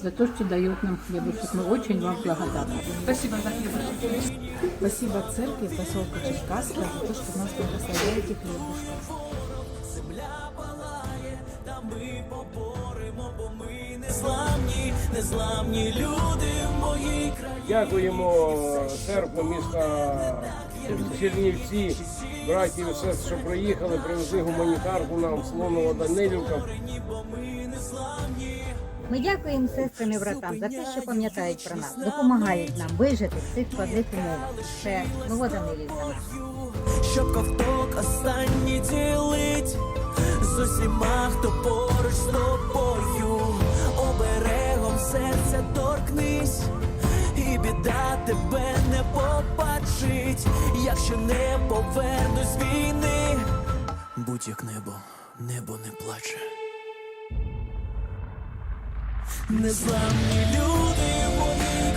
за то, что дает нам хлебушек. Мы очень вам благодарны. Спасибо за хлебушек. Спасибо церкви поселка Черкасска за то, что нас благословляете хлебушком. Ми поборемо, бо ми незламні, незламні люди в моїй країні. Дякуємо церкву міста Чернівці, братів і сестри, що приїхали, привезли гуманітарку нам, Солонова Данилівка. Ми дякуємо сестрам і братам за те, що пам'ятають про нас, допомагають нам вижити в цих складних умовах. Це Милода Милівна. Щоб ковток останній ділить з усіма, хто поруч з тобою, оберегом серця торкнись, і біда тебе побачить, якщо не повернусь з війни, будь як небо, небо не плаче. Незламні люди в моїй